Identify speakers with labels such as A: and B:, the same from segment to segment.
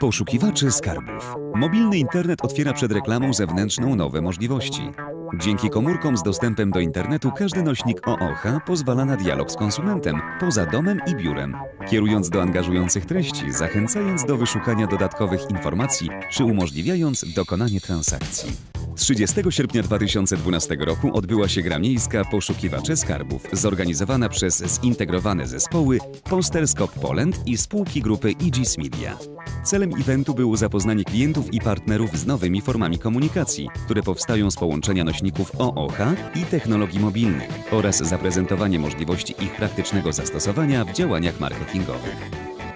A: Poszukiwacze skarbów. Mobilny internet otwiera przed reklamą zewnętrzną nowe możliwości. Dzięki komórkom z dostępem do internetu każdy nośnik OOH pozwala na dialog z konsumentem poza domem i biurem, kierując do angażujących treści, zachęcając do wyszukania dodatkowych informacji czy umożliwiając dokonanie transakcji. 30 sierpnia 2012 roku odbyła się gra miejska Poszukiwacze Skarbów, zorganizowana przez zintegrowane zespoły Posterscope Poland i spółki grupy Aegis Media. Celem eventu było zapoznanie klientów i partnerów z nowymi formami komunikacji, które powstają z połączenia nośników OOH i technologii mobilnych oraz zaprezentowanie możliwości ich praktycznego zastosowania w działaniach marketingowych.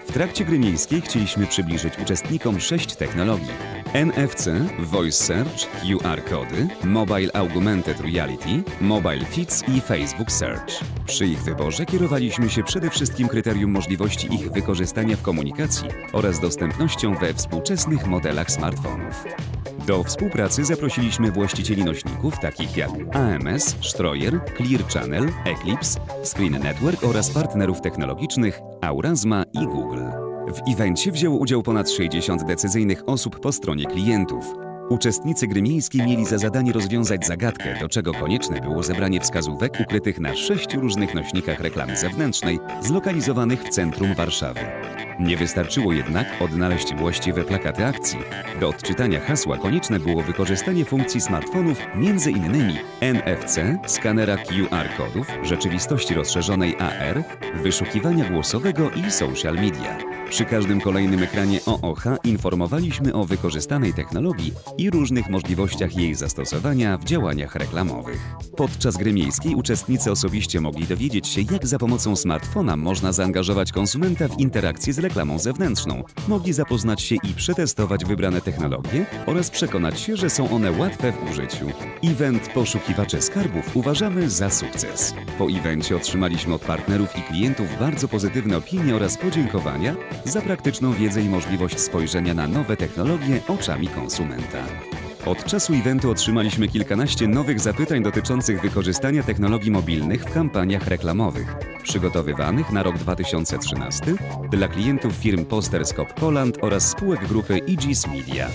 A: W trakcie gry miejskiej chcieliśmy przybliżyć uczestnikom sześć technologii. NFC, Voice Search, QR kody, Mobile Augmented Reality, Mobile Fits i Facebook Search. Przy ich wyborze kierowaliśmy się przede wszystkim kryterium możliwości ich wykorzystania w komunikacji oraz dostępnością we współczesnych modelach smartfonów. Do współpracy zaprosiliśmy właścicieli nośników takich jak AMS, Stroyer, Clear Channel, Eclipse, Screen Network oraz partnerów technologicznych Aurasma i Google. W evencie wzięło udział ponad 60 decyzyjnych osób po stronie klientów. Uczestnicy gry miejskiej mieli za zadanie rozwiązać zagadkę, do czego konieczne było zebranie wskazówek ukrytych na sześciu różnych nośnikach reklamy zewnętrznej zlokalizowanych w centrum Warszawy. Nie wystarczyło jednak odnaleźć właściwe plakaty akcji. Do odczytania hasła konieczne było wykorzystanie funkcji smartfonów m.in. NFC, skanera QR kodów, rzeczywistości rozszerzonej AR, wyszukiwania głosowego i social media. Przy każdym kolejnym ekranie OOH informowaliśmy o wykorzystanej technologii i różnych możliwościach jej zastosowania w działaniach reklamowych. Podczas gry miejskiej uczestnicy osobiście mogli dowiedzieć się, jak za pomocą smartfona można zaangażować konsumenta w interakcję z reklamą zewnętrzną. Mogli zapoznać się i przetestować wybrane technologie oraz przekonać się, że są one łatwe w użyciu. Event Poszukiwacze Skarbów uważamy za sukces. Po evencie otrzymaliśmy od partnerów i klientów bardzo pozytywne opinie oraz podziękowania za praktyczną wiedzę i możliwość spojrzenia na nowe technologie oczami konsumenta. Od czasu eventu otrzymaliśmy kilkanaście nowych zapytań dotyczących wykorzystania technologii mobilnych w kampaniach reklamowych, przygotowywanych na rok 2013 dla klientów firm Posterscope Poland oraz spółek grupy Aegis Media.